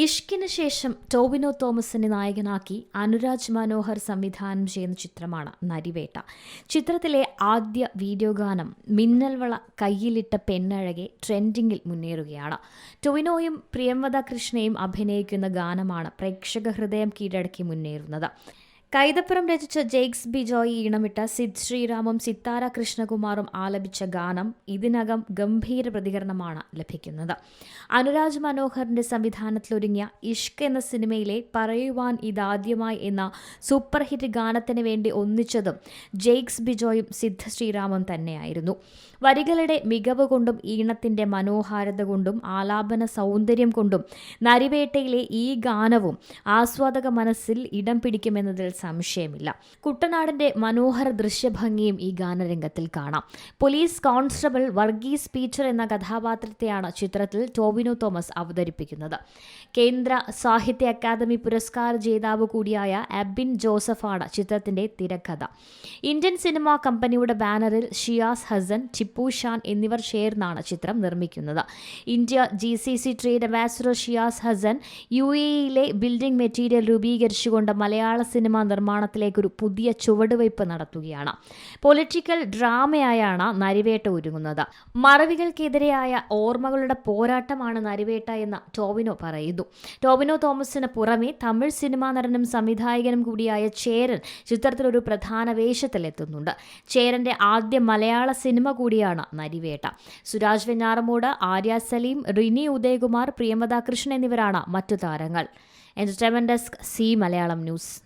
ഇഷ്കിന് ശേഷം ടോവിനോ തോമസിനെ നായകനാക്കി അനുരാജ് മനോഹർ സംവിധാനം ചെയ്യുന്ന ചിത്രമാണ് നരിവേട്ട. ചിത്രത്തിലെ ആദ്യ വീഡിയോ ഗാനം മിന്നൽവള കയ്യിലിട്ട പെണ്ണഴകെ ട്രെൻഡിങ്ങിൽ മുന്നേറുകയാണ്. ടോവിനോയും പ്രിയംവദ കൃഷ്ണയും അഭിനയിക്കുന്ന ഗാനമാണ് പ്രേക്ഷക ഹൃദയം കീഴടക്കി മുന്നേറുന്നത്. കൈതപ്പുറം രചിച്ച ജെയ്ക്സ് ബിജോയി ഈണമിട്ട സിദ് ശ്രീറാമും സിത്താര കൃഷ്ണകുമാറും ആലപിച്ച ഗാനം ഇതിനകം ഗംഭീര പ്രതികരണമാണ് ലഭിക്കുന്നത്. അനുരാജ് മനോഹറിന്റെ സംവിധാനത്തിലൊരുങ്ങിയ ഇഷ്ക് എന്ന സിനിമയിലെ പറയുവാൻ ഇതാദ്യമായി എന്ന സൂപ്പർ ഹിറ്റ് ഗാനത്തിന് വേണ്ടി ഒന്നിച്ചതും ജെയ്ക്സ് ബിജോയും സിദ്ധ ശ്രീറാമും തന്നെയായിരുന്നു. വരികളുടെ മികവ് കൊണ്ടും ഈണത്തിന്റെ മനോഹാരിത കൊണ്ടും ആലാപന സൗന്ദര്യം കൊണ്ടും നരിവേട്ടയിലെ ഈ ഗാനവും ആസ്വാദക മനസ്സിൽ ഇടം പിടിക്കുമെന്നതിൽ സംശയമില്ല. കുട്ടനാടിന്റെ മനോഹര ദൃശ്യഭംഗിയും ഈ ഗാനരംഗത്തിൽ കാണാം. പോലീസ് കോൺസ്റ്റബിൾ വർഗീസ് പീച്ചർ എന്ന കഥാപാത്രത്തെയാണ് ചിത്രത്തിൽ ടോവിനോ തോമസ് അവതരിപ്പിക്കുന്നത്. കേന്ദ്ര സാഹിത്യ അക്കാദമി പുരസ്കാര ജേതാവ് കൂടിയായ അബിൻ ജോസഫാണ് ചിത്രത്തിന്റെ തിരക്കഥ. ഇന്ത്യൻ സിനിമാ കമ്പനിയുടെ ബാനറിൽ ഷിയാസ് ഹസൻ ടിപ്പു ഷാൻ എന്നിവർ ചേർന്നാണ് ചിത്രം നിർമ്മിക്കുന്നത്. India G C C trade ambassador Shiyas Hasan U എയിലെ ബിൽഡിംഗ് മെറ്റീരിയൽ രൂപീകരിച്ചുകൊണ്ട് മലയാള സിനിമാ നിർമ്മാണത്തിലേക്കൊരു പുതിയ ചുവടുവയ്പ് നടത്തുകയാണ്. പൊളിറ്റിക്കൽ ഡ്രാമയായാണ് നരിവേട്ട ഒരുങ്ങുന്നത്. മറവികൾക്കെതിരെയായ ഓർമ്മകളുടെ പോരാട്ടമാണ് നരിവേട്ട എന്ന് ടോവിനോ പറയുന്നു. ടോവിനോ തോമസിന് പുറമെ തമിഴ് സിനിമാ നടനും സംവിധായകനും കൂടിയായ ചേരൻ ചിത്രത്തിലൊരു പ്രധാന വേഷത്തിലെത്തുന്നുണ്ട്. ചേരന്റെ ആദ്യ മലയാള സിനിമ കൂടിയാണ് നരിവേട്ട. സുരാജ് വെഞ്ഞാറമൂട് ആര്യ സലീം റിനി ഉദയകുമാർ പ്രിയമത കൃഷ്ണൻ എന്നിവരാണ് മറ്റു താരങ്ങൾ. Entertainment desk Zee Malayalam news.